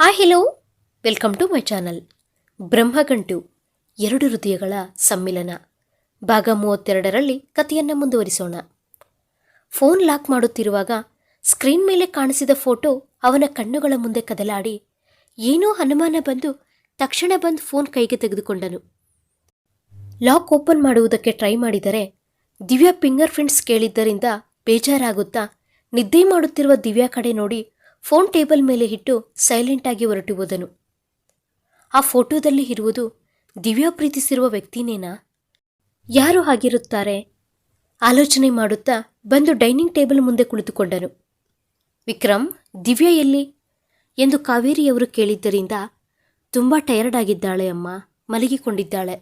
Hi hello welcome to my channel Brahmagantu, ಎರಡು ಹೃದಯಗಳ ಸಮ್ಮಿಲನ. ಭಾಗ ಮೂವತ್ತೆರಡರಲ್ಲಿ ಕಥೆಯನ್ನು ಮುಂದುವರಿಸೋಣ. ಫೋನ್ ಲಾಕ್ ಮಾಡುತ್ತಿರುವಾಗ ಸ್ಕ್ರೀನ್ ಮೇಲೆ ಕಾಣಿಸಿದ ಫೋಟೋ ಅವನ ಕಣ್ಣುಗಳ ಮುಂದೆ ಕದಲಾಡಿ ಏನೋ ಅನುಮಾನ ಬಂದು ತಕ್ಷಣ ಬಂದು ಫೋನ್ ಕೈಗೆ ತೆಗೆದುಕೊಂಡನು. ಲಾಕ್ ಓಪನ್ ಮಾಡುವುದಕ್ಕೆ ಟ್ರೈ ಮಾಡಿದರೆ ದಿವ್ಯಾ ಫಿಂಗರ್ ಪ್ರಿಂಟ್ಸ್ ಕೇಳಿದ್ದರಿಂದ ಬೇಜಾರಾಗುತ್ತಾ ನಿದ್ದೆ ಮಾಡುತ್ತಿರುವ ದಿವ್ಯಾ ಕಡೆ ನೋಡಿ ಫೋನ್ ಟೇಬಲ್ ಮೇಲೆ ಇಟ್ಟು ಸೈಲೆಂಟಾಗಿ ಹೊರಟು ಹೋದನು ಆ ಫೋಟೋದಲ್ಲಿ ಇರುವುದು ದಿವ್ಯಾ ಪ್ರೀತಿಸಿರುವ ವ್ಯಕ್ತಿನೇನಾ? ಯಾರು ಆಗಿರುತ್ತಾರೆ ಆಲೋಚನೆ ಮಾಡುತ್ತಾ ಬಂದು ಡೈನಿಂಗ್ ಟೇಬಲ್ ಮುಂದೆ ಕುಳಿತುಕೊಂಡನು. ವಿಕ್ರಮ್, ದಿವ್ಯಾ ಎಲ್ಲಿ? ಎಂದು ಕಾವೇರಿಯವರು ಕೇಳಿದ್ದರಿಂದ ತುಂಬ ಟಯರ್ಡ್ ಆಗಿದ್ದಾಳೆ ಅಮ್ಮ, ಮಲಗಿಕೊಂಡಿದ್ದಾಳೆ.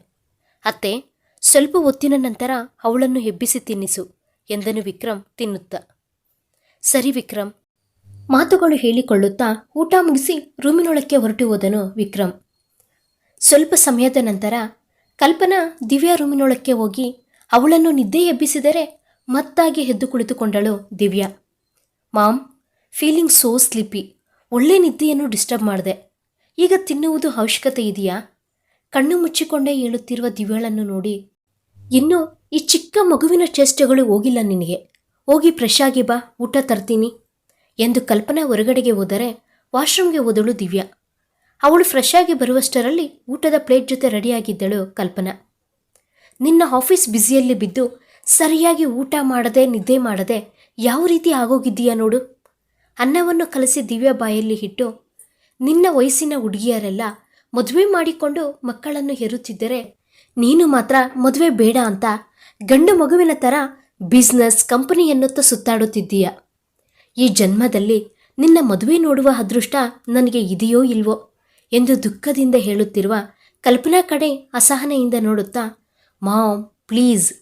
ಅತ್ತೆ, ಸ್ವಲ್ಪ ಹೊತ್ತಿನ ನಂತರ ಅವಳನ್ನು ಹೆಬ್ಬಿಸಿ ತಿನ್ನಿಸು ಎಂದನು ವಿಕ್ರಮ್ ತಿನ್ನುತ್ತಾ. ಸರಿ ವಿಕ್ರಮ್ ಮಾತುಗಳು ಹೇಳಿಕೊಳ್ಳುತ್ತಾ ಊಟ ಮುಗಿಸಿ ರೂಮಿನೊಳಕ್ಕೆ ಹೊರಟು ಹೋದನು ವಿಕ್ರಮ್. ಸ್ವಲ್ಪ ಸಮಯದ ನಂತರ ಕಲ್ಪನಾ ದಿವ್ಯಾ ರೂಮಿನೊಳಕ್ಕೆ ಹೋಗಿ ಅವಳನ್ನು ನಿದ್ದೆ ಎಬ್ಬಿಸಿದರೆ ಮತ್ತಾಗಿ ಎದ್ದು ಕುಳಿತುಕೊಂಡಳು Divya. Mom, feeling so sleepy. ಒಳ್ಳೆ ನಿದ್ದೆಯನ್ನು ಡಿಸ್ಟರ್ಬ್ ಮಾಡಿದೆ. ಈಗ ತಿನ್ನುವುದು ಅವಶ್ಯಕತೆ ಇದೆಯಾ? ಕಣ್ಣು ಮುಚ್ಚಿಕೊಂಡೇ ಹೇಳುತ್ತಿರುವ ದಿವ್ಯಾಳನ್ನು ನೋಡಿ, ಇನ್ನು ಈ ಚಿಕ್ಕ ಮಗುವಿನ ಚೇಷ್ಟೆಗಳು ಹೋಗಿಲ್ಲ ನಿನಗೆ. ಹೋಗಿ ಫ್ರೆಶ್ ಆಗಿ ಬಾ, ಊಟ ತರ್ತೀನಿ. ಎಂದು ಕಲ್ಪನಾ ಹೊರಗಡೆಗೆ ಹೋದರೆ ವಾಶ್ರೂಮ್ಗೆ ಹೋದಳು ದಿವ್ಯಾ. ಅವಳು ಫ್ರೆಶ್ ಆಗಿ ಬರುವಷ್ಟರಲ್ಲಿ ಊಟದ ಪ್ಲೇಟ್ ಜೊತೆ ರೆಡಿಯಾಗಿದ್ದಳು ಕಲ್ಪನಾ. ನಿನ್ನ ಆಫೀಸ್ ಬ್ಯುಸಿಯಲ್ಲಿ ಬಿದ್ದು ಸರಿಯಾಗಿ ಊಟ ಮಾಡದೆ, ನಿದ್ದೆ ಮಾಡದೆ ಯಾವ ರೀತಿ ಆಗೋಗಿದ್ದೀಯಾ ನೋಡು. ಅನ್ನವನ್ನು ಕಲಸಿ ದಿವ್ಯ ಬಾಯಲ್ಲಿ ಇಟ್ಟು, ನಿನ್ನ ವಯಸ್ಸಿನ ಹುಡುಗಿಯರೆಲ್ಲ ಮದುವೆ ಮಾಡಿಕೊಂಡು ಮಕ್ಕಳನ್ನು ಹೆರುತ್ತಿದ್ದರೆ ನೀನು ಮಾತ್ರ ಮದುವೆ ಬೇಡ ಅಂತ ಗಂಡು ಮಗುವಿನ ಥರ ಬಿಸ್ನೆಸ್ ಕಂಪನಿಯನ್ನುತ್ತ ಸುತ್ತಾಡುತ್ತಿದ್ದೀಯಾ ಸುತ್ತಾಡುತ್ತಿದ್ದೀಯ. ಈ ಜನ್ಮದಲ್ಲಿ ನಿನ್ನ ಮದುವೆ ನೋಡುವ ಅದೃಷ್ಟ ನನಗೆ ಇದೆಯೋ ಇಲ್ವೋ ಎಂದು ದುಃಖದಿಂದ ಹೇಳುತ್ತಿರುವ ಕಲ್ಪನಾ ಕಡೆ ಅಸಹನೆಯಿಂದ ನೋಡುತ್ತಾ ಮಾಮ್ ಪ್ಲೀಸ್.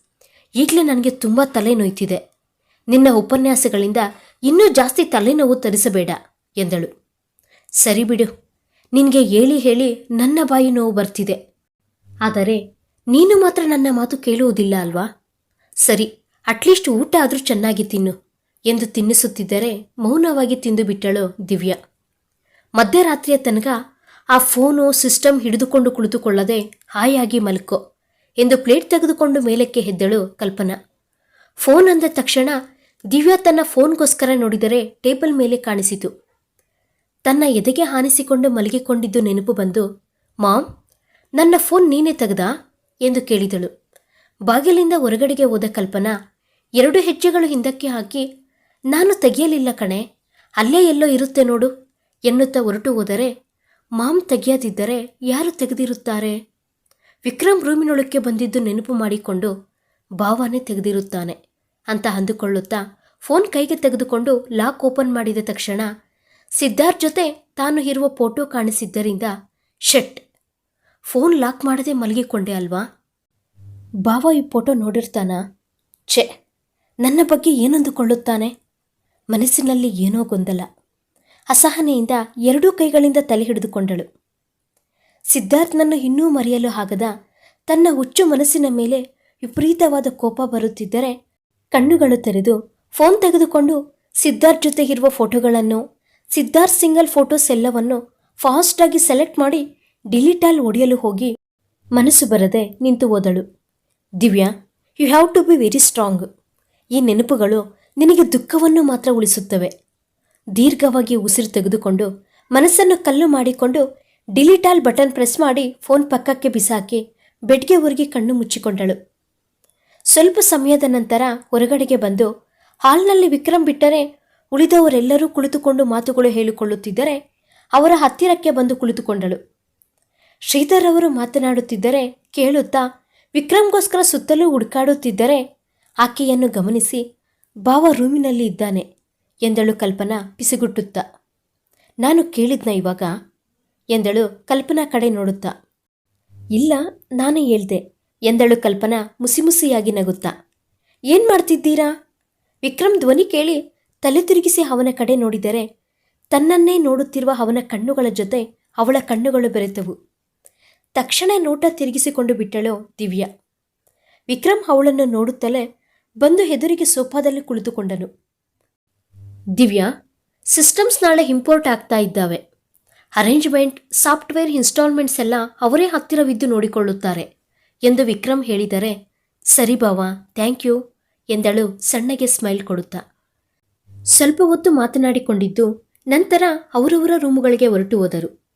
ಈಗಲೇ ನನಗೆ ತುಂಬ ತಲೆನೋಯ್ತಿದೆ ನಿನ್ನ ಉಪನ್ಯಾಸಗಳಿಂದ ಇನ್ನೂ ಜಾಸ್ತಿ ತಲೆನೋವು ತರಿಸಬೇಡ, ಎಂದಳು. ಸರಿ ಬಿಡು. ನಿನಗೆ ಹೇಳಿ ಹೇಳಿ ನನ್ನ ಬಾಯಿ ನೋವು ಬರ್ತಿದೆ. ಆದರೆ ನೀನು ಮಾತ್ರ ನನ್ನ ಮಾತು ಕೇಳುವುದಿಲ್ಲ ಅಲ್ವಾ? ಸರಿ, ಅಟ್ಲೀಸ್ಟ್ ಊಟ ಆದರೂ ಚೆನ್ನಾಗಿ ತಿನ್ನು. ಎಂದು ತಿನ್ನಿಸುತ್ತಿದ್ದರೆ ಮೌನವಾಗಿ ತಿಂದು ಬಿಟ್ಟಳು ದಿವ್ಯಾ. ಮಧ್ಯರಾತ್ರಿಯ ತನಕ ಆ ಫೋನು, ಸಿಸ್ಟಮ್ ಹಿಡಿದುಕೊಂಡು ಕುಳಿತುಕೊಳ್ಳದೆ ಹಾಯಾಗಿ ಮಲ್ಕೋ ಎಂದು ಪ್ಲೇಟ್ ತೆಗೆದುಕೊಂಡು ಮೇಲಕ್ಕೆ ಹೆದ್ದಳು ಕಲ್ಪನಾ. ಫೋನ್ ಅಂದ ತಕ್ಷಣ ದಿವ್ಯಾ ತನ್ನ ಫೋನ್ಗೋಸ್ಕರ ನೋಡಿದರೆ ಟೇಬಲ್ ಮೇಲೆ ಕಾಣಿಸಿತು. ತನ್ನ ಎದೆಗೆ ಹಾನಿಸಿಕೊಂಡು ಮಲಗಿಕೊಂಡಿದ್ದು ನೆನಪು ಬಂದು ಮಾಮ್ ನನ್ನ ಫೋನ್ ನೀನೇ ತೆಗೆದಾ? ಎಂದು ಕೇಳಿದಳು. ಬಾಗಿಲಿಂದ ಹೊರಗಡೆಗೆ ಹೋದ ಕಲ್ಪನಾ ಎರಡು ಹೆಜ್ಜೆಗಳು ಹಿಂದಕ್ಕೆ ಹಾಕಿ ನಾನು ತೆಗೆಯಲಿಲ್ಲ ಕಣೆ. ಅಲ್ಲೇ ಎಲ್ಲೋ ಇರುತ್ತೆ ನೋಡು. ಎನ್ನುತ್ತಾ ಹೊರಟು ಹೋದರೆ ಮಾಮ್ ತೆಗೆಯದಿದ್ದರೆ ಯಾರು ತೆಗೆದಿರುತ್ತಾರೆ? ವಿಕ್ರಮ್ ರೂಮಿನೊಳಕ್ಕೆ ಬಂದಿದ್ದು ನೆನಪು ಮಾಡಿಕೊಂಡು ಭಾವನೆ ತೆಗೆದಿರುತ್ತಾನೆ. ಅಂತ ಅಂದುಕೊಳ್ಳುತ್ತಾ ಫೋನ್ ಕೈಗೆ ತೆಗೆದುಕೊಂಡು ಲಾಕ್ ಓಪನ್ ಮಾಡಿದ ತಕ್ಷಣ ಸಿದ್ಧಾರ್ಥ್ ಜೊತೆ ತಾನು ಇರುವ ಫೋಟೋ ಕಾಣಿಸಿದ್ದರಿಂದ ಶೆಟ್. ಫೋನ್ ಲಾಕ್ ಮಾಡದೆ ಮಲಗಿಕೊಂಡೆ ಅಲ್ವಾ? ಬಾವ ಈ ಫೋಟೋ ನೋಡಿರ್ತಾನಾ? ಛೆ, ನನ್ನ ಬಗ್ಗೆ ಏನಂದುಕೊಳ್ಳುತ್ತಾನೆ? ಮನಸ್ಸಿನಲ್ಲಿ ಏನೋ ಗೊಂದಲ. ಅಸಹನೆಯಿಂದ ಎರಡೂ ಕೈಗಳಿಂದ ತಲೆ ಹಿಡಿದುಕೊಂಡಳು. ಸಿದ್ಧಾರ್ಥನನ್ನು ಇನ್ನೂ ಮರೆಯಲು ಆಗದ ತನ್ನ ಹುಚ್ಚು ಮನಸ್ಸಿನ ಮೇಲೆ ವಿಪರೀತವಾದ ಕೋಪ ಬರುತ್ತಿದ್ದರೆ ಕಣ್ಣುಗಳು ತೆರೆದು ಫೋನ್ ತೆಗೆದುಕೊಂಡು ಸಿದ್ಧಾರ್ಥ್ ಜೊತೆ ಇರುವ ಫೋಟೋಗಳನ್ನು, ಸಿದ್ಧಾರ್ಥ್ ಸಿಂಗಲ್ ಫೋಟೋಸ್ ಎಲ್ಲವನ್ನು ಫಾಸ್ಟಾಗಿ ಸೆಲೆಕ್ಟ್ ಮಾಡಿ ಡಿಲೀಟಾಲ್ ಒಡೆಯಲು ಹೋಗಿ ಮನಸ್ಸು ಬರದೆ ನಿಂತು ಹೋದಳು. Divya, you have to be very strong. ಈ ನೆನಪುಗಳು ನಿನಗೆ ದುಃಖವನ್ನು ಮಾತ್ರ ಉಳಿಸುತ್ತವೆ. ದೀರ್ಘವಾಗಿ ಉಸಿರು ತೆಗೆದುಕೊಂಡು ಮನಸ್ಸನ್ನು ಕಲ್ಲು ಮಾಡಿಕೊಂಡು ಡಿಲಿಟಾಲ್ ಬಟನ್ ಪ್ರೆಸ್ ಮಾಡಿ ಫೋನ್ ಪಕ್ಕಕ್ಕೆ ಬಿಸಾಕಿ ಬೆಡ್ಗೆ ಹೊರಗೆ ಕಣ್ಣು ಮುಚ್ಚಿಕೊಂಡಳು. ಸ್ವಲ್ಪ ಸಮಯದ ನಂತರ ಹೊರಗಡೆಗೆ ಬಂದು ಹಾಲ್ನಲ್ಲಿ ವಿಕ್ರಮ್ ಬಿಟ್ಟರೆ ಉಳಿದವರೆಲ್ಲರೂ ಕುಳಿತುಕೊಂಡು ಮಾತುಗಳು ಹೇಳಿಕೊಳ್ಳುತ್ತಿದ್ದರೆ ಅವರ ಹತ್ತಿರಕ್ಕೆ ಬಂದು ಕುಳಿತುಕೊಂಡಳು. ಶ್ರೀಧರ್ ಅವರು ಮಾತನಾಡುತ್ತಿದ್ದರೆ ಕೇಳುತ್ತಾ ವಿಕ್ರಮ್ಗೋಸ್ಕರ ಸುತ್ತಲೂ ಹುಡುಕಾಡುತ್ತಿದ್ದರೆ ಆಕೆಯನ್ನು ಗಮನಿಸಿ ಬಾವ ರೂಮಿನಲ್ಲಿ ಇದ್ದಾನೆ ಎಂದಳು ಕಲ್ಪನಾ ಪಿಸುಗುಟ್ಟುತ್ತಾ. ನಾನು ಕೇಳಿದ್ನ ಇವಾಗ? ಎಂದಳು ಕಲ್ಪನಾ ಕಡೆ ನೋಡುತ್ತಾ. ಇಲ್ಲ, ನಾನೇ ಹೇಳ್ದೆ ಎಂದಳು ಕಲ್ಪನಾ ಮುಸಿಮುಸಿಯಾಗಿ ನಗುತ್ತಾ. ಏನು ಮಾಡ್ತಿದ್ದೀರಾ? ವಿಕ್ರಮ್ ಧ್ವನಿ ಕೇಳಿ ತಲೆ ತಿರುಗಿಸಿ ಅವನ ಕಡೆ ನೋಡಿದರೆ ತನ್ನನ್ನೇ ನೋಡುತ್ತಿರುವ ಅವನ ಕಣ್ಣುಗಳ ಜೊತೆ ಅವಳ ಕಣ್ಣುಗಳು ಬೆರೆತವು. ತಕ್ಷಣ ನೋಟ ತಿರುಗಿಸಿಕೊಂಡು ಬಿಟ್ಟಳು ದಿವ್ಯಾ. ವಿಕ್ರಮ್ ಅವಳನ್ನು ನೋಡುತ್ತಲೇ ಬಂದು ಹೆದರಿಗೆ ಸೋಫಾದಲ್ಲಿ ಕುಳಿತುಕೊಂಡನು. ದಿವ್ಯಾ, ಸಿಸ್ಟಮ್ಸ್ ನಾಳೆ ಇಂಪೋರ್ಟ್ ಆಗ್ತಾ ಇದ್ದಾವೆ. ಅರೇಂಜ್ಮೆಂಟ್, ಸಾಫ್ಟ್ವೇರ್ ಇನ್ಸ್ಟಾಲ್ಮೆಂಟ್ಸ್ ಎಲ್ಲ ಅವರೇ ಹತ್ತಿರವಿದ್ದು ನೋಡಿಕೊಳ್ಳುತ್ತಾರೆ ಎಂದು ವಿಕ್ರಮ್ ಹೇಳಿದರೆ, ಸರಿ ಬಾವಾ ಥ್ಯಾಂಕ್ ಯು ಎಂದಳು ಸಣ್ಣಗೆ ಸ್ಮೈಲ್ ಕೊಡುತ್ತಾ. ಸ್ವಲ್ಪ ಹೊತ್ತು ಮಾತನಾಡಿಕೊಂಡಿದ್ದು ನಂತರ ಅವರವರ ರೂಮುಗಳಿಗೆ ಹೊರಟು ಹೋದರು.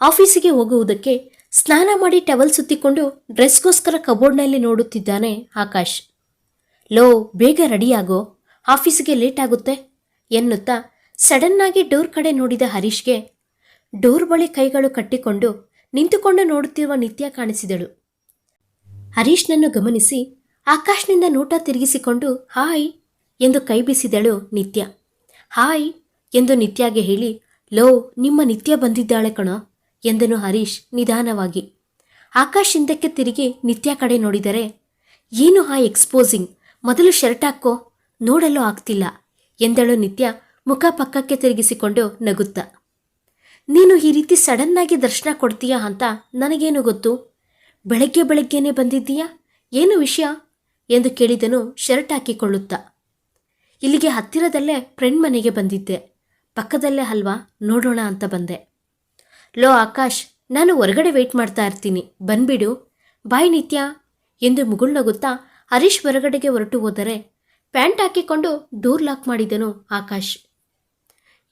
ಆಫೀಸಿಗೆ ಹೋಗುವುದಕ್ಕೆ ಸ್ನಾನ ಮಾಡಿ ಟವಲ್ ಸುತ್ತಿಕೊಂಡು ಡ್ರೆಸ್ಗೋಸ್ಕರ ಕಬೋರ್ಡ್ನಲ್ಲಿ ನೋಡುತ್ತಿದ್ದಾನೆ ಆಕಾಶ್. ಲೋ, ಬೇಗ ರೆಡಿಯಾಗೋ. ಆಫೀಸಿಗೆ ಲೇಟ್ ಆಗುತ್ತೆ ಎನ್ನುತ್ತಾ ಸಡನ್ನಾಗಿ ಡೋರ್ ಕಡೆ ನೋಡಿದ ಹರೀಶ್ಗೆ ಡೋರ್ ಬಳಿ ಕೈಗಳು ಕಟ್ಟಿಕೊಂಡು ನಿಂತುಕೊಂಡು ನೋಡುತ್ತಿರುವ ನಿತ್ಯ ಕಾಣಿಸಿದಳು. ಹರೀಶ್ನನ್ನು ಗಮನಿಸಿ ಆಕಾಶ್ನಿಂದ ನೋಟ ತಿರುಗಿಸಿಕೊಂಡು, ಹಾಯ್ ಎಂದು ಕೈ ಬೀಸಿದಳು ನಿತ್ಯ. ಹಾಯ್ ಎಂದು ನಿತ್ಯಾಗೆ ಹೇಳಿ, ಲೋ, ನಿಮ್ಮ ನಿತ್ಯ ಬಂದಿದ್ದಾಳೆ ಕಣ ಎಂದನು ಹರೀಶ್ ನಿಧಾನವಾಗಿ. ಆಕಾಶ್ ಹಿಂದಕ್ಕೆ ತಿರುಗಿ ನಿತ್ಯ ಕಡೆ ನೋಡಿದರೆ, ಏನು ಆ ಎಕ್ಸ್ಪೋಸಿಂಗ್ ಮೊದಲು ಶರ್ಟ್ ಹಾಕೋ ನೋಡಲು ಆಗ್ತಿಲ್ಲ ಎಂದಳು ನಿತ್ಯ ಮುಖ ಪಕ್ಕಕ್ಕೆ ತಿರುಗಿಸಿಕೊಂಡು ನಗುತ್ತಾ. ನೀನು ಈ ರೀತಿ ಸಡನ್ನಾಗಿ ದರ್ಶನ ಕೊಡ್ತೀಯಾ ಅಂತ ನನಗೇನು ಗೊತ್ತು? ಬೆಳಗ್ಗೆ ಬೆಳಗ್ಗೆನೆ ಬಂದಿದ್ದೀಯಾ? ಏನು ವಿಷಯ? ಎಂದು ಕೇಳಿದನು ಶರ್ಟ್ ಹಾಕಿಕೊಳ್ಳುತ್ತಾ. ಇಲ್ಲಿಗೆ ಹತ್ತಿರದಲ್ಲೇ ಫ್ರೆಂಡ್ ಮನೆಗೆ ಬಂದಿದ್ದೆ. ಪಕ್ಕದಲ್ಲೇ ಅಲ್ವಾ? ನೋಡೋಣ ಅಂತ ಬಂದೆ. ಲೋ ಆಕಾಶ್, ನಾನು ಹೊರಗಡೆ ವೆಯ್ಟ್ ಮಾಡ್ತಾ ಇರ್ತೀನಿ. ಬಂದ್ಬಿಡು. ಬಾಯ್ ನಿತ್ಯ ಎಂದು ಮುಗುಳ್ನಗುತ್ತಾ ಹರೀಶ್ ಹೊರಗಡೆಗೆ ಹೊರಟು ಹೋದರೆ ಪ್ಯಾಂಟ್ ಹಾಕಿಕೊಂಡು ಡೋರ್ ಲಾಕ್ ಮಾಡಿದನು ಆಕಾಶ್.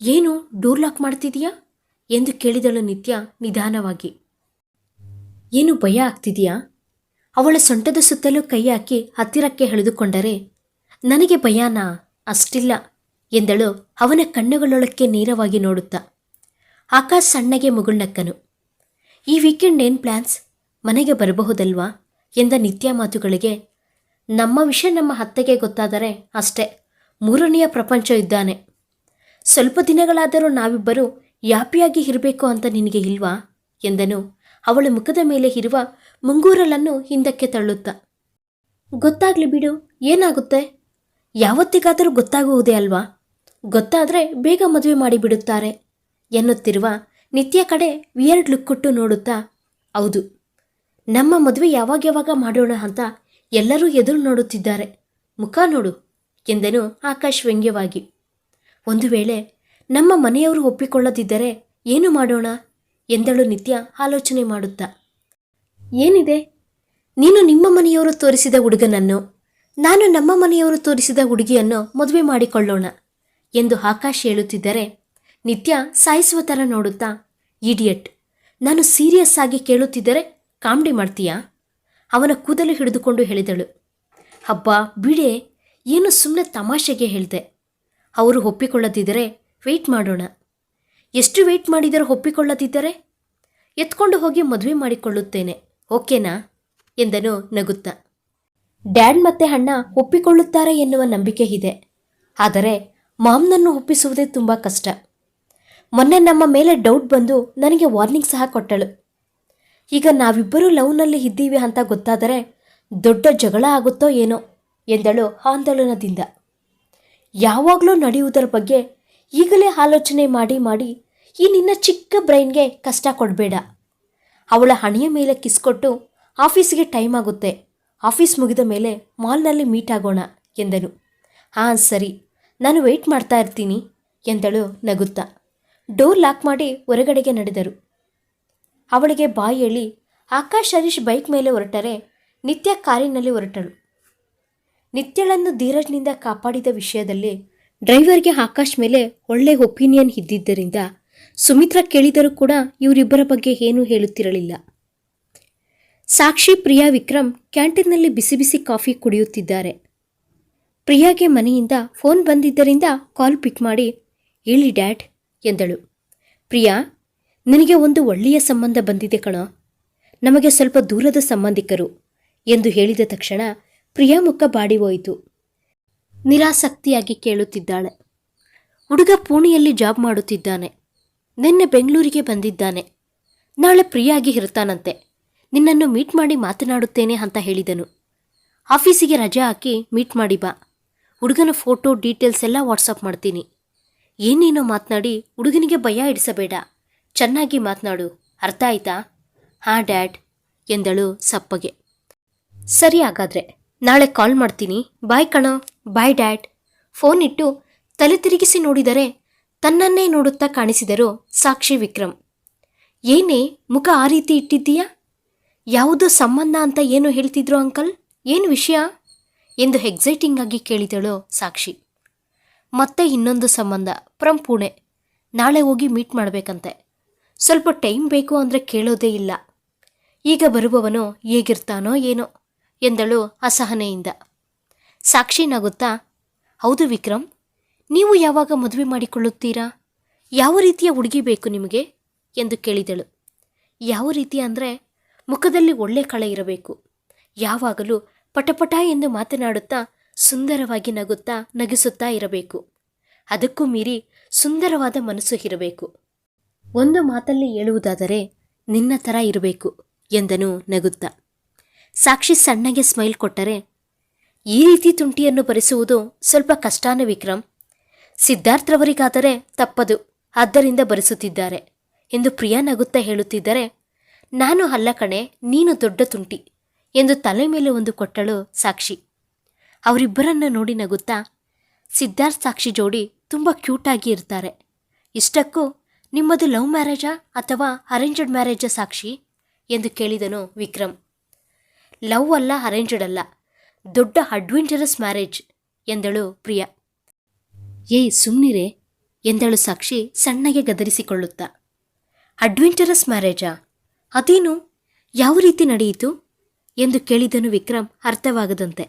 ಏನು, ಡೋರ್ ಲಾಕ್ ಮಾಡ್ತಿದೀಯಾ? ಎಂದು ಕೇಳಿದಳು ನಿತ್ಯ ನಿಧಾನವಾಗಿ. ಏನು ಭಯ ಆಗ್ತಿದೆಯಾ? ಅವಳ ಸೊಂಟದ ಸುತ್ತಲೂ ಕೈ ಹಾಕಿ ಹತ್ತಿರಕ್ಕೆ ಎಳೆದುಕೊಂಡರೆ ನನಗೆ ಭಯಾನಾ? ಅಷ್ಟಿಲ್ಲ, ಎಂದಳು ಅವನ ಕಣ್ಣುಗಳೊಳಕ್ಕೆ ನೇರವಾಗಿ ನೋಡುತ್ತಾ. ಆಕಾಶ್ ಸಣ್ಣಗೆ ಮುಗುಳ್ನಕ್ಕನು. ಈ ವೀಕೆಂಡ್ ಏನು ಪ್ಲ್ಯಾನ್ಸ್ ಮನೆಗೆ ಬರಬಹುದಲ್ವಾ? ಎಂದ ನಿತ್ಯ ಮಾತುಗಳಿಗೆ ನಮ್ಮ ವಿಷಯ ನಮ್ಮ ಅತ್ತೆಗೆ ಗೊತ್ತಾದರೆ ಅಷ್ಟೇ. ಮೂರನೆಯ ಪ್ರಪಂಚ ಇದ್ದಾನೆ. ಸ್ವಲ್ಪ ದಿನಗಳಾದರೂ ನಾವಿಬ್ಬರು ಯಾಪಿಯಾಗಿ ಇರಬೇಕು ಅಂತ ನಿನಗೆ ಇಲ್ವಾ? ಎಂದನು. ಅವಳ ಮುಖದ ಮೇಲೆ ಇರುವ ಮುಂಗೂರಲನ್ನು ಹಿಂದಕ್ಕೆ ತಳ್ಳುತ್ತಾ. ಗೊತ್ತಾಗ್ಲಿ ಬಿಡು, ಏನಾಗುತ್ತೆ? ಯಾವತ್ತಿಗಾದರೂ ಗೊತ್ತಾಗುವುದೇ ಅಲ್ವಾ? ಗೊತ್ತಾದರೆ ಬೇಗ ಮದುವೆ ಮಾಡಿಬಿಡುತ್ತಾರೆ ಎನ್ನುತ್ತಿರುವ ನಿತ್ಯ ಕಡೆ ವಿಯರ್ಡ್ ಲುಕ್ ಕೊಟ್ಟು ನೋಡುತ್ತಾ. ಹೌದು, ನಮ್ಮ ಮದುವೆ ಯಾವಾಗ ಯಾವಾಗ ಮಾಡೋಣ ಅಂತ ಎಲ್ಲರೂ ಎದುರು ನೋಡುತ್ತಿದ್ದಾರೆ. ಮುಖ ನೋಡು ಎಂದನು ಆಕಾಶ್ ವ್ಯಂಗ್ಯವಾಗಿ. ಒಂದು ವೇಳೆ ನಮ್ಮ ಮನೆಯವರು ಒಪ್ಪಿಕೊಳ್ಳದಿದ್ದರೆ ಏನು ಮಾಡೋಣ ಎಂದಳು ನಿತ್ಯ ಆಲೋಚನೆ ಮಾಡುತ್ತಾ. ಏನಿದೆ? ನೀನು ನಿಮ್ಮ ಮನೆಯವರು ತೋರಿಸಿದ ಹುಡುಗನನ್ನು ನಾನು ನಮ್ಮ ಮನೆಯವರು ತೋರಿಸಿದ ಹುಡುಗಿಯನ್ನು ಮದುವೆ ಮಾಡಿಕೊಳ್ಳೋಣ ಎಂದು ಆಕಾಶ್ ಹೇಳುತ್ತಿದ್ದರೆ ನಿತ್ಯ ಸಾಯಿಸುವ ಥರ ನೋಡುತ್ತಾ, ಇಡಿಯಟ್, ನಾನು ಸೀರಿಯಸ್ ಆಗಿ ಕೇಳುತ್ತಿದ್ದರೆ ಕಾಮಿಡಿ ಮಾಡ್ತೀಯಾ? ಅವನ ಕೂದಲು ಹಿಡಿದುಕೊಂಡು ಹೇಳಿದಳು ಹಬ್ಬ ಬಿಡೆ, ಏನು ಸುಮ್ಮನೆ ತಮಾಷೆಗೆ ಹೇಳಿದೆ? ಅವರು ಒಪ್ಪಿಕೊಳ್ಳದಿದ್ದರೆ ವೆಯ್ಟ್ ಮಾಡೋಣ. ಎಷ್ಟು ವೆಯ್ಟ್ ಮಾಡಿದರೂ ಒಪ್ಪಿಕೊಳ್ಳದಿದ್ದರೆ? ಎತ್ಕೊಂಡು ಹೋಗಿ ಮದುವೆ ಮಾಡಿಕೊಳ್ಳುತ್ತೇನೆ, ಓಕೆನಾ? ಎಂದನು ನಗುತ್ತಾ. ಡ್ಯಾಡ್ ಮತ್ತೆ ಅಣ್ಣ ಒಪ್ಪಿಕೊಳ್ಳುತ್ತಾರೆ ಎನ್ನುವ ನಂಬಿಕೆ ಇದೆ, ಆದರೆ ಮಾಮ್ನನ್ನು ಒಪ್ಪಿಸುವುದೇ ತುಂಬ ಕಷ್ಟ. ಮೊನ್ನೆ ನಮ್ಮ ಮೇಲೆ ಡೌಟ್ ಬಂದು ನನಗೆ ವಾರ್ನಿಂಗ್ ಸಹ ಕೊಟ್ಟಳು. ಈಗ ನಾವಿಬ್ಬರೂ ಲವ್ನಲ್ಲಿ ಇದ್ದೀವಿ ಅಂತ ಗೊತ್ತಾದರೆ ದೊಡ್ಡ ಜಗಳ ಆಗುತ್ತೋ ಏನೋ ಎಂದಳು ಆಂದೋಲನದಿಂದ. ಯಾವಾಗಲೂ ನಡೆಯುವುದರ ಬಗ್ಗೆ ಈಗಲೇ ಆಲೋಚನೆ ಮಾಡಿ ಮಾಡಿ ಈ ನಿನ್ನ ಚಿಕ್ಕ ಬ್ರೈನ್ಗೆ ಕಷ್ಟ ಕೊಡಬೇಡ. ಅವಳ ಹಣೆಯ ಮೇಲೆ ಕಿಸ್ಕೊಟ್ಟು ಆಫೀಸ್ಗೆ ಟೈಮ್ ಆಗುತ್ತೆ. ಆಫೀಸ್ ಮುಗಿದ ಮೇಲೆ ಮಾಲ್ನಲ್ಲಿ ಮೀಟ್ ಆಗೋಣ ಎಂದನು. ಹಾಂ, ಸರಿ. ನಾನು ವೆಯ್ಟ್ ಮಾಡ್ತಾ ಇರ್ತೀನಿ ಎಂದಳು ನಗುತ್ತಾ. ಡೋರ್ ಲಾಕ್ ಮಾಡಿ ಹೊರಗಡೆಗೆ ನಡೆದರು. ಅವಳಿಗೆ ಬಾಯಿ ಹೇಳಿ ಆಕಾಶ್ ಹರೀಶ್ ಬೈಕ್ ಮೇಲೆ ಹೊರಟರೆ ನಿತ್ಯ ಕಾರಿನಲ್ಲಿ ಹೊರಟಳು. ನಿತ್ಯಳನ್ನು ಧೀರಜ್ನಿಂದ ಕಾಪಾಡಿದ ವಿಷಯದಲ್ಲಿ ಡ್ರೈವರ್ಗೆ ಆಕಾಶ್ ಮೇಲೆ ಒಳ್ಳೆ ಒಪಿನಿಯನ್ ಇದ್ದಿದ್ದರಿಂದ ಸುಮಿತ್ರ ಕೇಳಿದರೂ ಕೂಡ ಇವರಿಬ್ಬರ ಬಗ್ಗೆ ಏನೂ ಹೇಳುತ್ತಿರಲಿಲ್ಲ. ಸಾಕ್ಷಿ ಪ್ರಿಯಾ ವಿಕ್ರಮ್ ಕ್ಯಾಂಟೀನ್ನಲ್ಲಿ ಬಿಸಿ ಬಿಸಿ ಕಾಫಿ ಕುಡಿಯುತ್ತಿದ್ದಾರೆ. ಪ್ರಿಯಾಗೆ ಮನೆಯಿಂದ ಫೋನ್ ಬಂದಿದ್ದರಿಂದ ಕಾಲ್ ಪಿಕ್ ಮಾಡಿ, ಹೇಳಿ ಡ್ಯಾಡ್, ಎಂದಳು. ಪ್ರಿಯಾ ನನಗೆ ಒಂದು ಒಳ್ಳೆಯ ಸಂಬಂಧ ಬಂದಿದೆ ಕಣ. ನಮಗೆ ಸ್ವಲ್ಪ ದೂರದ ಸಂಬಂಧಿಕರು ಎಂದು ಹೇಳಿದ ತಕ್ಷಣ ಪ್ರಿಯಾ ಮುಖ ಬಾಡಿ ಹೋಯಿತು. ನಿರಾಸಕ್ತಿಯಾಗಿ ಕೇಳುತ್ತಿದ್ದಾಳೆ. ಹುಡುಗ ಪುಣೆಯಲ್ಲಿ ಜಾಬ್ ಮಾಡುತ್ತಿದ್ದಾನೆ. ನಿನ್ನೆ ಬೆಂಗಳೂರಿಗೆ ಬಂದಿದ್ದಾನೆ. ನಾಳೆ ಪ್ರಿಯಾಗಿ ಇರ್ತಾನಂತೆ. ನಿನ್ನನ್ನು ಮೀಟ್ ಮಾಡಿ ಮಾತನಾಡುತ್ತೇನೆ ಅಂತ ಹೇಳಿದನು. ಆಫೀಸಿಗೆ ರಜೆ ಹಾಕಿ ಮೀಟ್ ಮಾಡಿ ಬಾ. ಹುಡುಗನ ಫೋಟೋ, ಡೀಟೇಲ್ಸ್ ಎಲ್ಲ ವಾಟ್ಸಪ್ ಮಾಡ್ತೀನಿ. ಏನೇನೋ ಮಾತನಾಡಿ ಹುಡುಗನಿಗೆ ಭಯ ಇಡಿಸಬೇಡ ಚೆನ್ನಾಗಿ ಮಾತನಾಡು. ಅರ್ಥ ಆಯ್ತಾ? ಹಾ, ಡ್ಯಾಡ್, ಎಂದಳು ಸಪ್ಪಗೆ. ಸರಿ ಹಾಗಾದ್ರೆ, ನಾಳೆ ಕಾಲ್ ಮಾಡ್ತೀನಿ. ಬಾಯ್ ಕಣೋ. ಬಾಯ್, ಡ್ಯಾಡ್. ಫೋನ್ ಇಟ್ಟು ತಲೆ ತಿರುಗಿಸಿ ನೋಡಿದರೆ ತನ್ನನ್ನೇ ನೋಡುತ್ತಾ ಕಾಣಿಸಿದರು ಸಾಕ್ಷಿ ವಿಕ್ರಮ್. ಏನೇ, ಮುಖ ಆ ರೀತಿ ಇಟ್ಟಿದ್ದೀಯಾ? ಯಾವುದೋ ಸಂಬಂಧ ಅಂತ ಏನು ಹೇಳ್ತಿದ್ರು ಅಂಕಲ್? ಏನು ವಿಷಯ? ಎಂದು ಎಕ್ಸೈಟಿಂಗ್ ಆಗಿ ಕೇಳಿದಳು ಸಾಕ್ಷಿ. ಮತ್ತೆ ಇನ್ನೊಂದು ಸಂಬಂಧ ಫ್ರಮ್ ಪುಣೆ. ನಾಳೆ ಹೋಗಿ ಮೀಟ್ ಮಾಡಬೇಕಂತೆ. ಸ್ವಲ್ಪ ಟೈಮ್ ಬೇಕು ಅಂದರೆ ಕೇಳೋದೇ ಇಲ್ಲ. ಈಗ ಬರುವವನು ಹೇಗಿರ್ತಾನೋ ಏನೋ ಎಂದಳು ಅಸಹನೆಯಿಂದ. ಸಾಕ್ಷಿ ನಗುತ್ತಾ, ಹೌದು ವಿಕ್ರಮ್, ನೀವು ಯಾವಾಗ ಮದುವೆ ಮಾಡಿಕೊಳ್ಳುತ್ತೀರಾ? ಯಾವ ರೀತಿಯ ಹುಡುಗಿ ಬೇಕು ನಿಮಗೆ? ಎಂದು ಕೇಳಿದಳು. ಯಾವ ರೀತಿ ಅಂದರೆ ಮುಖದಲ್ಲಿ ಒಳ್ಳೆ ಕಳೆ ಇರಬೇಕು. ಯಾವಾಗಲೂ ಪಟಪಟ ಎಂದು ಮಾತನಾಡುತ್ತಾ ಸುಂದರವಾಗಿ ನಗುತ್ತಾ ನಗಿಸುತ್ತಾ ಇರಬೇಕು. ಅದಕ್ಕೂ ಮೀರಿ ಸುಂದರವಾದ ಮನಸ್ಸು ಇರಬೇಕು. ಒಂದು ಮಾತಲ್ಲಿ ಹೇಳುವುದಾದರೆ, ನಿನ್ನ ಥರ ಇರಬೇಕು ಎಂದನು ನಗುತ್ತಾ. ಸಾಕ್ಷಿ ಸಣ್ಣಗೆ ಸ್ಮೈಲ್ ಕೊಟ್ಟರೆ, ಈ ರೀತಿ ತುಂಟಿಯನ್ನು ಭರಿಸುವುದು ಸ್ವಲ್ಪ ಕಷ್ಟಾನ ವಿಕ್ರಮ್. ಸಿದ್ಧಾರ್ಥ್ರವರಿಗಾದರೆ ತಪ್ಪದು, ಆದ್ದರಿಂದ ಭರಿಸುತ್ತಿದ್ದಾರೆ ಎಂದು ಪ್ರಿಯಾ ನಗುತ್ತಾ ಹೇಳುತ್ತಿದ್ದರೆ, ನಾನು ಅಲ್ಲ ಕಣೆ, ನೀನು ದೊಡ್ಡ ತುಂಟಿ ಎಂದು ತಲೆ ಮೇಲೆ ಒಂದು ಕೊಟ್ಟಳು ಸಾಕ್ಷಿ. ಅವರಿಬ್ಬರನ್ನು ನೋಡಿ ನಗುತ್ತಾ, ಸಿದ್ಧಾರ್ಥ್ ಸಾಕ್ಷಿ ಜೋಡಿ ತುಂಬ ಕ್ಯೂಟಾಗಿ ಇರ್ತಾರೆ. ಇಷ್ಟಕ್ಕೂ ನಿಮ್ಮದು ಲವ್ ಮ್ಯಾರೇಜಾ ಅಥವಾ ಅರೇಂಜ್ಡ್ ಮ್ಯಾರೇಜಾ ಸಾಕ್ಷಿ? ಎಂದು ಕೇಳಿದನು ವಿಕ್ರಮ್. ಲವ್ ಅಲ್ಲ, ಅರೇಂಜ್ಡ್ ಅಲ್ಲ. ದೊಡ್ಡ ಅಡ್ವೆಂಚರಸ್ ಮ್ಯಾರೇಜ್, ಎಂದಳು ಪ್ರಿಯಾ. ಏಯ್ ಸುಮ್ಮನಿರೆ ಎಂದಳು ಸಾಕ್ಷಿ ಸಣ್ಣಗೆ ಗದರಿಸಿಕೊಳ್ಳುತ್ತಾ. ಅಡ್ವೆಂಚರಸ್ ಮ್ಯಾರೇಜಾ? ಅದೇನು? ಯಾವ ರೀತಿ ನಡೆಯಿತು? ಎಂದು ಕೇಳಿದನು ವಿಕ್ರಮ್ ಅರ್ಥವಾಗದಂತೆ.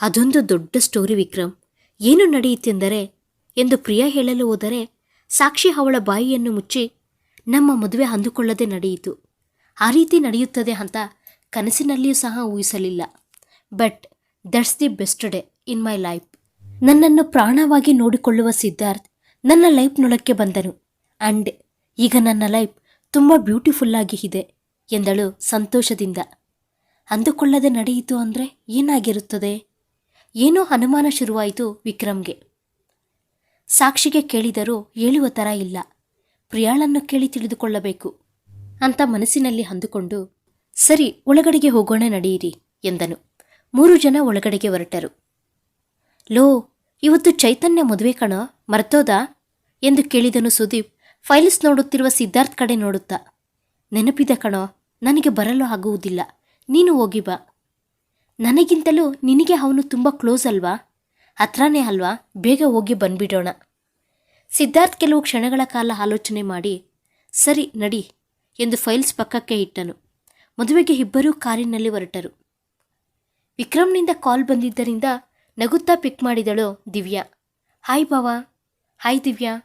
ಅದೊಂದು ದೊಡ್ಡ ಸ್ಟೋರಿ ವಿಕ್ರಮ್. ಏನು ನಡೆಯಿತೆಂದರೆ, ಎಂದು ಪ್ರಿಯಾ ಹೇಳಲು ಹೋದರೆ ಸಾಕ್ಷಿ ಅವಳ ಬಾಯಿಯನ್ನು ಮುಚ್ಚಿ ನಮ್ಮ ಮದುವೆ ಅಂದುಕೊಳ್ಳದೆ ನಡೆಯಿತು. ಆ ರೀತಿ ನಡೆಯುತ್ತದೆ ಅಂತ ಕನಸಿನಲ್ಲಿಯೂ ಸಹ ಊಹಿಸಲಿಲ್ಲ. But that's the best day in my life ನನ್ನನ್ನು ಪ್ರಾಣವಾಗಿ ನೋಡಿಕೊಳ್ಳುವ ಸಿದ್ಧಾರ್ಥ್ ನನ್ನ ಲೈಫ್ನೊಳಕ್ಕೆ ಬಂದನು. ಆ್ಯಂಡ್ ಈಗ ನನ್ನ ಲೈಫ್ ತುಂಬ ಬ್ಯೂಟಿಫುಲ್ಲಾಗಿ ಇದೆ ಎಂದಳು ಸಂತೋಷದಿಂದ. ಅಂದುಕೊಳ್ಳದೆ ನಡೆಯಿತು ಅಂದರೆ ಏನಾಗಿರುತ್ತದೆ? ಏನೋ ಅನುಮಾನ ಶುರುವಾಯಿತು ವಿಕ್ರಮ್ಗೆ. ಸಾಕ್ಷಿಗೆ ಕೇಳಿದರೂ ಹೇಳುವ ಥರ ಇಲ್ಲ. ಪ್ರಿಯಾಳನ್ನು ಕೇಳಿ ತಿಳಿದುಕೊಳ್ಳಬೇಕು. ಅಂತ ಮನಸ್ಸಿನಲ್ಲಿ ಅಂದುಕೊಂಡು, ಸರಿ, ಒಳಗಡೆಗೆ ಹೋಗೋಣ ನಡೆಯಿರಿ, ಎಂದನು. ಮೂರು ಜನ ಒಳಗಡೆಗೆ ಹೊರಟರು. ಲೋ, ಇವತ್ತು ಚೈತನ್ಯ ಮದುವೆ ಕಣ, ಮರ್ತೋದಾ? ಎಂದು ಕೇಳಿದನು ಸುದೀಪ್. ಫೈಲ್ಸ್ ನೋಡುತ್ತಿರುವ ಸಿದ್ಧಾರ್ಥ್ ಕಡೆ ನೋಡುತ್ತಾ. ನೆನಪಿದ ಕಣೋ, ನನಗೆ ಬರಲು ಆಗುವುದಿಲ್ಲ. ನೀನು ಹೋಗಿ ಬಾ. ನನಗಿಂತಲೂ ನಿನಗೆ ಅವನು ತುಂಬ ಕ್ಲೋಸ್ ಅಲ್ವಾ? ಹತ್ರನೇ ಅಲ್ವಾ? ಬೇಗ ಹೋಗಿ ಬಂದ್ಬಿಡೋಣ. ಸಿದ್ಧಾರ್ಥ್ ಕೆಲವು ಕ್ಷಣಗಳ ಕಾಲ ಆಲೋಚನೆ ಮಾಡಿ, ಸರಿ ನಡಿ ಎಂದು ಫೈಲ್ಸ್ ಪಕ್ಕಕ್ಕೆ ಇಟ್ಟನು. ಮದುವೆಗೆ ಇಬ್ಬರೂ ಕಾರಿನಲ್ಲಿ ಹೊರಟರು. ವಿಕ್ರಮ್ನಿಂದ ಕಾಲ್ ಬಂದಿದ್ದರಿಂದ ನಗುತ್ತಾ ಪಿಕ್ ಮಾಡಿದಳು ದಿವ್ಯಾ. ಹಾಯ್ ಬಾವಾ ಹಾಯ್ ದಿವ್ಯಾ.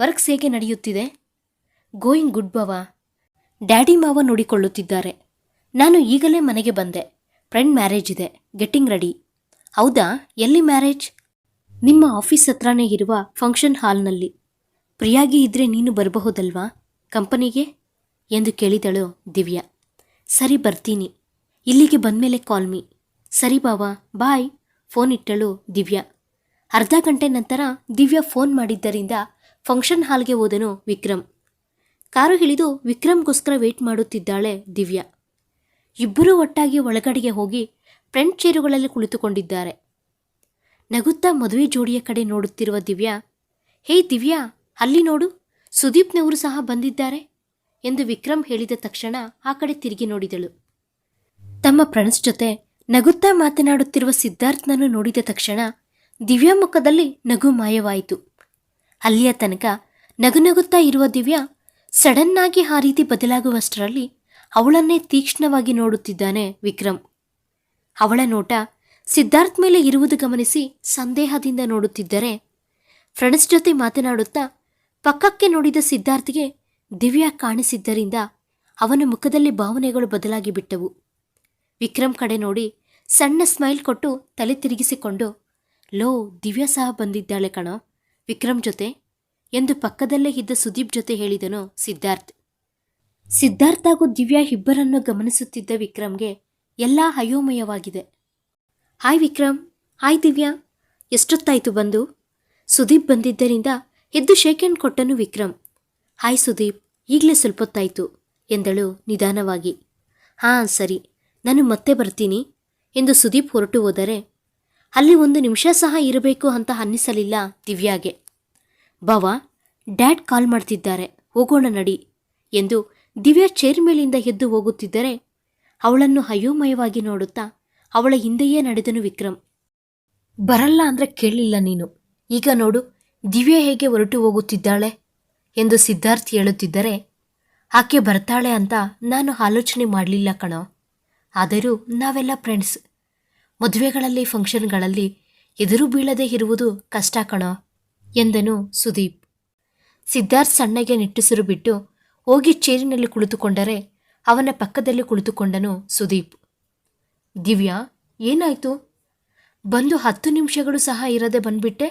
ವರ್ಕ್ಸ್ ಹೇಗೆ ನಡೆಯುತ್ತಿದೆ? ಗೋಯಿಂಗ್ ಗುಡ್ ಬಾವಾ ಡ್ಯಾಡಿ ಮಾವ ನೋಡಿಕೊಳ್ಳುತ್ತಿದ್ದಾರೆ. ನಾನು ಈಗಲೇ ಮನೆಗೆ ಬಂದೆ. ಫ್ರೆಂಡ್ ಮ್ಯಾರೇಜ್ ಇದೆ. ಗೆಟ್ಟಿಂಗ್ ರೆಡಿ ಹೌದಾ? ಎಲ್ಲಿ ಮ್ಯಾರೇಜ್? ನಿಮ್ಮ ಆಫೀಸ್ ಹತ್ರನೇ ಇರುವ ಫಂಕ್ಷನ್ ಹಾಲ್ನಲ್ಲಿ. ಪ್ರಿಯಾಗಿ ಇದ್ರೆ ನೀನು ಬರಬಹುದಲ್ವಾ? ಕಂಪನಿಗೆ? ಎಂದು ಕೇಳಿದಳು ದಿವ್ಯಾ. ಸರಿ, ಬರ್ತೀನಿ. ಇಲ್ಲಿಗೆ ಬಂದಮೇಲೆ ಕಾಲ್ ಮೀ. ಸರಿ ಬಾವಾ, ಬಾಯ್, ಫೋನ್ ಇಟ್ಟಳು ದಿವ್ಯಾ. ಅರ್ಧ ಗಂಟೆ ನಂತರ ದಿವ್ಯಾ ಫೋನ್ ಮಾಡಿದ್ದರಿಂದ ಫಂಕ್ಷನ್ ಹಾಲ್ಗೆ ಹೋದನು ವಿಕ್ರಮ್. ಕಾರು ಹಿಡಿದು ವಿಕ್ರಮ್ಗೋಸ್ಕರ ವೇಟ್ ಮಾಡುತ್ತಿದ್ದಾಳೆ ದಿವ್ಯಾ. ಇಬ್ಬರೂ ಒಟ್ಟಾಗಿ ಒಳಗಡೆಗೆ ಹೋಗಿ ಫ್ರಂಟ್ ಚೇರುಗಳಲ್ಲಿ ಕುಳಿತುಕೊಂಡಿದ್ದಾರೆ. ನಗುತ್ತಾ ಮದುವೆ ಜೋಡಿಯ ಕಡೆ ನೋಡುತ್ತಿರುವ ದಿವ್ಯಾ, ಹೇ ದಿವ್ಯಾ, ಅಲ್ಲಿ ನೋಡು, ಸುದೀಪ್ನವರು ಸಹ ಬಂದಿದ್ದಾರೆ ಎಂದು ವಿಕ್ರಮ್ ಹೇಳಿದ ತಕ್ಷಣ ಆ ಕಡೆ ತಿರುಗಿ ನೋಡಿದಳು. ತಮ್ಮ ಫ್ರೆಂಡ್ಸ್ ಜೊತೆ ನಗುತ್ತಾ ಮಾತನಾಡುತ್ತಿರುವ ಸಿದ್ಧಾರ್ಥನನ್ನು ನೋಡಿದ ತಕ್ಷಣ ದಿವ್ಯಾ ಮುಖದಲ್ಲಿ ನಗು ಮಾಯವಾಯಿತು. ಅಲ್ಲಿಯ ತನಕ ನಗು ನಗುತ್ತಾ ಇರುವ ದಿವ್ಯಾ ಸಡನ್ನಾಗಿ ಆ ರೀತಿ ಬದಲಾಗುವಷ್ಟರಲ್ಲಿ ಅವಳನ್ನೇ ತೀಕ್ಷ್ಣವಾಗಿ ನೋಡುತ್ತಿದ್ದಾನೆ ವಿಕ್ರಮ್. ಅವಳ ನೋಟ ಸಿದ್ಧಾರ್ಥ್ ಮೇಲೆ ಇರುವುದು ಗಮನಿಸಿ ಸಂದೇಹದಿಂದ ನೋಡುತ್ತಿದ್ದರೆ ಫ್ರೆಂಡ್ಸ್ ಜೊತೆ ಮಾತನಾಡುತ್ತಾ ಪಕ್ಕಕ್ಕೆ ನೋಡಿದ ಸಿದ್ಧಾರ್ಥ್ಗೆ ದಿವ್ಯಾ ಕಾಣಿಸಿದ್ದರಿಂದ ಅವನ ಮುಖದಲ್ಲಿ ಭಾವನೆಗಳು ಬದಲಾಗಿ ಬಿಟ್ಟವು. ವಿಕ್ರಮ್ ಕಡೆ ನೋಡಿ ಸಣ್ಣ ಸ್ಮೈಲ್ ಕೊಟ್ಟು ತಲೆ ತಿರುಗಿಸಿಕೊಂಡು, ಲೋ, ದಿವ್ಯಾ ಸಹ ಬಂದಿದ್ದಾಳೆ ಕಣೋ, ವಿಕ್ರಮ್ ಜೊತೆ ಎಂದು ಪಕ್ಕದಲ್ಲೇ ಇದ್ದ ಸುದೀಪ್ ಜೊತೆ ಹೇಳಿದನು ಸಿದ್ಧಾರ್ಥ್. ಸಿದ್ಧಾರ್ಥ್ ಹಾಗೂ ದಿವ್ಯಾ ಇಬ್ಬರನ್ನು ಗಮನಿಸುತ್ತಿದ್ದ ವಿಕ್ರಮ್ಗೆ ಎಲ್ಲ ಅಯೋಮಯವಾಗಿದೆ. ಹಾಯ್ ವಿಕ್ರಮ್, ಹಾಯ್ ದಿವ್ಯಾ, ಎಷ್ಟೊತ್ತಾಯಿತು ಬಂದು? ಸುದೀಪ್ ಬಂದಿದ್ದರಿಂದ ಎದ್ದು ಶೇಕೆಂಡ್ ಕೊಟ್ಟನು ವಿಕ್ರಮ್. ಹಾಯ್ ಸುದೀಪ್, ಈಗಲೇ ಸ್ವಲ್ಪೊತ್ತಾಯಿತು, ಎಂದಳು ನಿಧಾನವಾಗಿ. ಹಾಂ, ಸರಿ, ನಾನು ಮತ್ತೆ ಬರ್ತೀನಿ, ಎಂದು ಸುದೀಪ್ ಹೊರಟು ಹೋದರೆ, ಅಲ್ಲಿ ಒಂದು ನಿಮಿಷ ಸಹ ಇರಬೇಕು ಅಂತ ಅನ್ನಿಸಲಿಲ್ಲ ದಿವ್ಯಾಗೆ. ಬಾವಾ, ಡ್ಯಾಡ್ ಕಾಲ್ ಮಾಡ್ತಿದ್ದಾರೆ, ಹೋಗೋಣ ನಡಿ, ಎಂದು ದಿವ್ಯಾ ಚೇರ್ ಮೇಲಿಂದ ಎದ್ದು ಹೋಗುತ್ತಿದ್ದರೆ ಅವಳನ್ನು ಅಯೋಮಯವಾಗಿ ನೋಡುತ್ತಾ ಅವಳ ಹಿಂದೆಯೇ ನಡೆದನು ವಿಕ್ರಮ್. ಬರಲ್ಲ ಅಂದ್ರೆ ಕೇಳಿಲ್ಲ ನೀನು. ಈಗ ನೋಡು, ದಿವ್ಯ ಹೇಗೆ ಹೊರಟು ಹೋಗುತ್ತಿದ್ದಾಳೆ ಎಂದು ಸಿದ್ಧಾರ್ಥ್ ಹೇಳುತ್ತಿದ್ದರೆ, ಆಕೆ ಬರ್ತಾಳೆ ಅಂತ ನಾನು ಆಲೋಚನೆ ಮಾಡಲಿಲ್ಲ ಕಣೋ. ಆದರೂ ನಾವೆಲ್ಲ ಫ್ರೆಂಡ್ಸ್ ಮದುವೆಗಳಲ್ಲಿ ಫಂಕ್ಷನ್ಗಳಲ್ಲಿ ಎದುರು ಬೀಳದೆ ಇರುವುದು ಕಷ್ಟ ಕಣೋ, ಎಂದನು ಸುದೀಪ್. ಸಿದ್ಧಾರ್ಥ್ ಸಣ್ಣಗೆ ನಿಟ್ಟುಸಿರು ಬಿಟ್ಟು ಹೋಗಿ ಚೇರಿನಲ್ಲಿ ಕುಳಿತುಕೊಂಡರೆ ಅವನ ಪಕ್ಕದಲ್ಲಿ ಕುಳಿತುಕೊಂಡನು ಸುದೀಪ್. ದಿವ್ಯಾ, ಏನಾಯ್ತು? ಬಂದು ಹತ್ತು ನಿಮಿಷಗಳು ಸಹ ಇರದೆ ಬಂದ್ಬಿಟ್ಟೆ?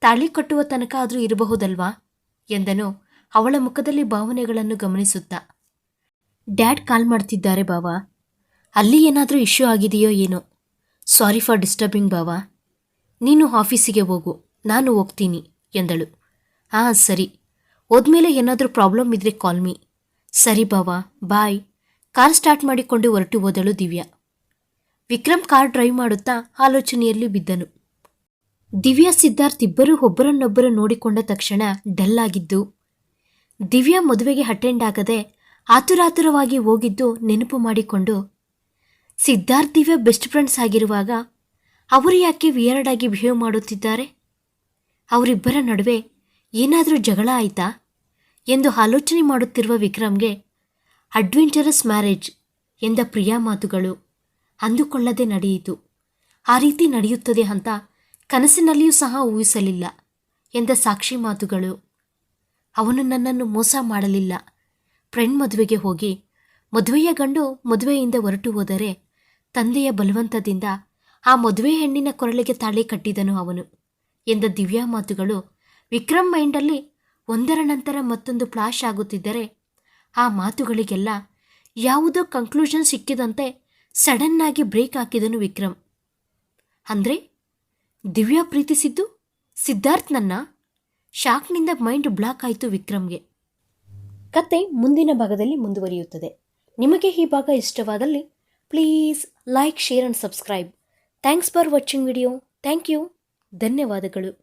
ತಾಳಿ ಕಟ್ಟುವ ತನಕ ಆದರೂ ಇರಬಹುದಲ್ವಾ? ಎಂದನು ಅವಳ ಮುಖದಲ್ಲಿ ಭಾವನೆಗಳನ್ನು ಗಮನಿಸುತ್ತಾ. ಡ್ಯಾಡ್ ಕಾಲ್ ಮಾಡ್ತಿದ್ದಾರೆ ಬಾವಾ. ಅಲ್ಲಿ ಏನಾದರೂ ಇಶ್ಯೂ ಆಗಿದೆಯೋ ಏನೋ. ಸಾರಿ ಫಾರ್ ಡಿಸ್ಟರ್ಬಿಂಗ್ ಬಾವಾ. ನೀನು ಆಫೀಸಿಗೆ ಹೋಗು, ನಾನು ಹೋಗ್ತೀನಿ, ಎಂದಳು. ಹಾಂ ಸರಿ. ಹೋದ್ಮೇಲೆ ಏನಾದರೂ ಪ್ರಾಬ್ಲಮ್ ಇದ್ರೆ ಕಾಲ್ ಮೀ. ಸರಿ ಬಾವಾ, ಬಾಯ್. ಕಾರ್ ಸ್ಟಾರ್ಟ್ ಮಾಡಿಕೊಂಡು ಹೊರಟು ಹೋದಳು ದಿವ್ಯಾ. ವಿಕ್ರಮ್ ಕಾರ್ ಡ್ರೈವ್ ಮಾಡುತ್ತಾ ಆಲೋಚನೆಯಲ್ಲಿ ಬಿದ್ದನು. ದಿವ್ಯಾ, ಸಿದ್ಧಾರ್ಥ್ ಇಬ್ಬರೂ ಒಬ್ಬರನ್ನೊಬ್ಬರು ನೋಡಿಕೊಂಡ ತಕ್ಷಣ ಡಲ್ ಆಗಿದ್ದು, ದಿವ್ಯಾ ಮದುವೆಗೆ ಅಟೆಂಡ್ ಆಗದೆ ಆತುರಾತುರವಾಗಿ ಹೋಗಿದ್ದು ನೆನಪು ಮಾಡಿಕೊಂಡು, ಸಿದ್ಧಾರ್ಥ್ ದಿವ್ಯಾ ಬೆಸ್ಟ್ ಫ್ರೆಂಡ್ಸ್ ಆಗಿರುವಾಗ ಅವರು ಯಾಕೆ ವಿಯರ್ಡ್ ಆಗಿ ಬಿಹೇವ್ ಮಾಡುತ್ತಿದ್ದಾರೆ? ಅವರಿಬ್ಬರ ನಡುವೆ ಏನಾದರೂ ಜಗಳ ಆಯಿತಾ? ಎಂದು ಆಲೋಚನೆ ಮಾಡುತ್ತಿರುವ ವಿಕ್ರಮ್ಗೆ ಅಡ್ವೆಂಚರಸ್ ಮ್ಯಾರೇಜ್ ಎಂದ ಪ್ರಿಯಾ ಮಾತುಗಳು ಅಂದುಕೊಳ್ಳದೆ ನಡೆಯಿತು. ಆ ರೀತಿ ನಡೆಯುತ್ತದೆ ಅಂತ ಕನಸಿನಲ್ಲಿಯೂ ಸಹ ಊಹಿಸಲಿಲ್ಲ ಎಂದ ಸಾಕ್ಷಿ ಮಾತುಗಳು. ಅವನು ನನ್ನನ್ನು ಮೋಸ ಮಾಡಲಿಲ್ಲ. ಫ್ರೆಂಡ್ ಮದುವೆಗೆ ಹೋಗಿ ಮದುವೆಯ ಗಂಡು ಮದುವೆಯಿಂದ ಹೊರಟು ಹೋದರೆ ತಂದೆಯ ಬಲವಂತದಿಂದ ಆ ಮದುವೆ ಹೆಣ್ಣಿನ ಕೊರಳಿಗೆ ತಾಳಿ ಕಟ್ಟಿದನು ಅವನು ಎಂದ ದಿವ್ಯಾ ಮಾತುಗಳು. ವಿಕ್ರಮ್ ಮೈಂಡಲ್ಲಿ ಒಂದರ ನಂತರ ಮತ್ತೊಂದು ಫ್ಲಾಶ್ ಆಗುತ್ತಿದ್ದರೆ ಆ ಮಾತುಗಳಿಗೆಲ್ಲ ಯಾವುದೋ ಕನ್ಕ್ಲೂಷನ್ ಸಿಕ್ಕಿದಂತೆ ಸಡನ್ನಾಗಿ ಬ್ರೇಕ್ ಹಾಕಿದನು ವಿಕ್ರಮ್. ಅಂದ್ರೆ ದಿವ್ಯಾ ಪ್ರೀತಿಸಿದ್ದು ಸಿದ್ಧಾರ್ಥ್ನನ್ನ ಶಾಕ್ನಿಂದ ಮೈಂಡ್ ಬ್ಲಾಕ್ ಆಯಿತು ವಿಕ್ರಮ್ಗೆ. ಕತೆ ಮುಂದಿನ ಭಾಗದಲ್ಲಿ ಮುಂದುವರಿಯುತ್ತದೆ. ನಿಮಗೆ ಈ ಭಾಗ ಇಷ್ಟವಾದಲ್ಲಿ please like share and subscribe thanks for watching video thank you ಧನ್ಯವಾದಗಳು.